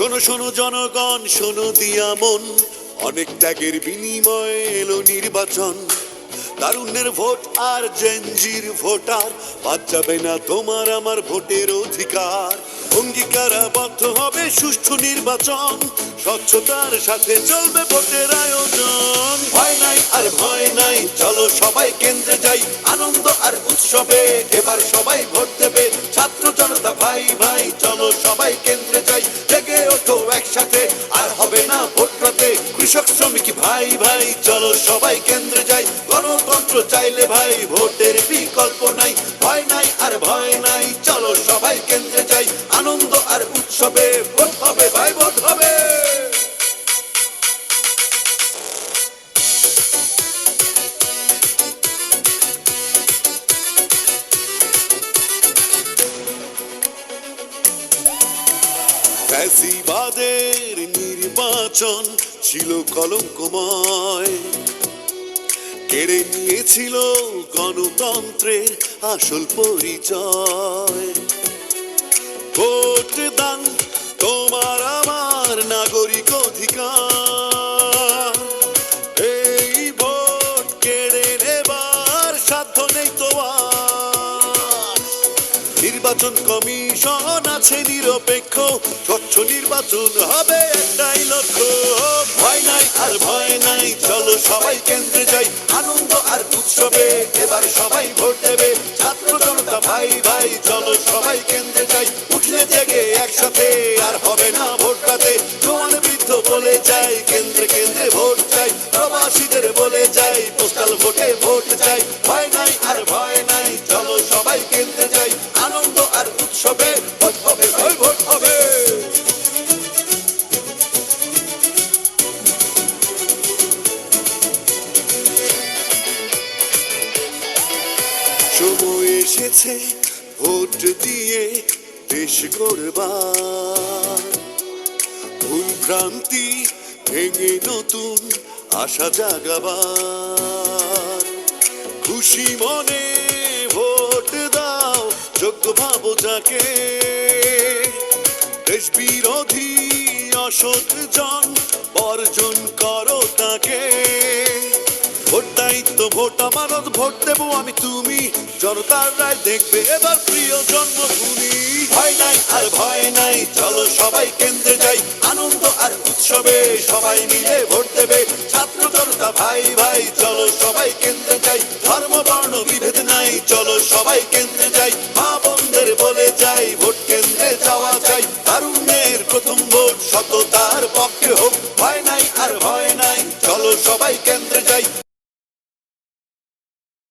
শোনো শোনো জনগণ, শোনো দিয়া মন। অনেক ত্যাগের বিনিময়ে এলো নির্বাচন। তারুণ্যের ভোট আর জেনজির ভোটার। বাদ যাবে না তোমার আমার ভোটের অধিকার। অঙ্গীকারাবদ্ধ হবে সুষ্ঠু নির্বাচন। স্বচ্ছতার সাথে চলবে ভোটের আয়োজন। ভয় নাই আর ভয় নাই, চলো সবাই কেন্দ্রে যাই। আনন্দ আর উৎসবে এবার সবাই ভোট দেবে। ছাত্র জনতা ভাই ভাই, চলো সবাই কেন্দ্রে যাই। ওঠো একসাথে, আর হবে না ভোটরাতে কৃষক, শ্রমিক, ভাই ভাই, চলো সবাই কেন্দ্রে যাই। গণতন্ত্র চাইলে ভাই, ভোটের বিকল্প নাই। ফ্যাসিবাদের নির্বাচন ছিল কলঙ্কময়। কেড়ে নিয়েছিল গণতন্ত্রের আসল পরিচয়। ভোট দান তোমার আমার নাগরিক অধিকার। নির্বাচন কমিশন আছে নিরপেক্ষ, স্বচ্ছ নির্বাচন হবে একটাই লক্ষ্য। ভয় নাই আর ভয় নাই, চলো সবাই কেন্দ্রে যাই। আনন্দ আর উৎসবে, এবার সবাই ভোট দেবে। ছাত্র জনতা, ভাই ভাই, চলো সবাই কেন্দ্রে যাই। উঠলে জেগে একসাথে, আর হবে না ভোট পাতে। জোয়ান বৃদ্ধ বলে যাই, কেন্দ্রে কেন্দ্রে ভোট চাই। প্রবাসীদের বলে যাই, পোস্টাল ভোটে ভোট চাই। ভয় নাই আর ভয় নাই সময় এসেছে, ভোট দিয়ে দেশ গড়বার। ভুল ভ্রান্তি ভেঙে নতুন আশা জাগাবার। খুশি মনে ভোট দাও, যোগ্য ভাবো যাকে। দেশ বিরোধী অসৎ জন, বর্জন করো তাকে। ভোট দায়িত্ব, ভোট আমানত, ভোট দেবো আমি তুমি। জনতার রায় দেখবে এবার প্রিয় জন্মভূমি। ভয় নাই আর ভয় নাই, চলো সবাই কেন্দ্রে যাই। আনন্দ আর উৎসবে সবাই মিলে ভোট দেবে। ছাত্র জনতা, ভাই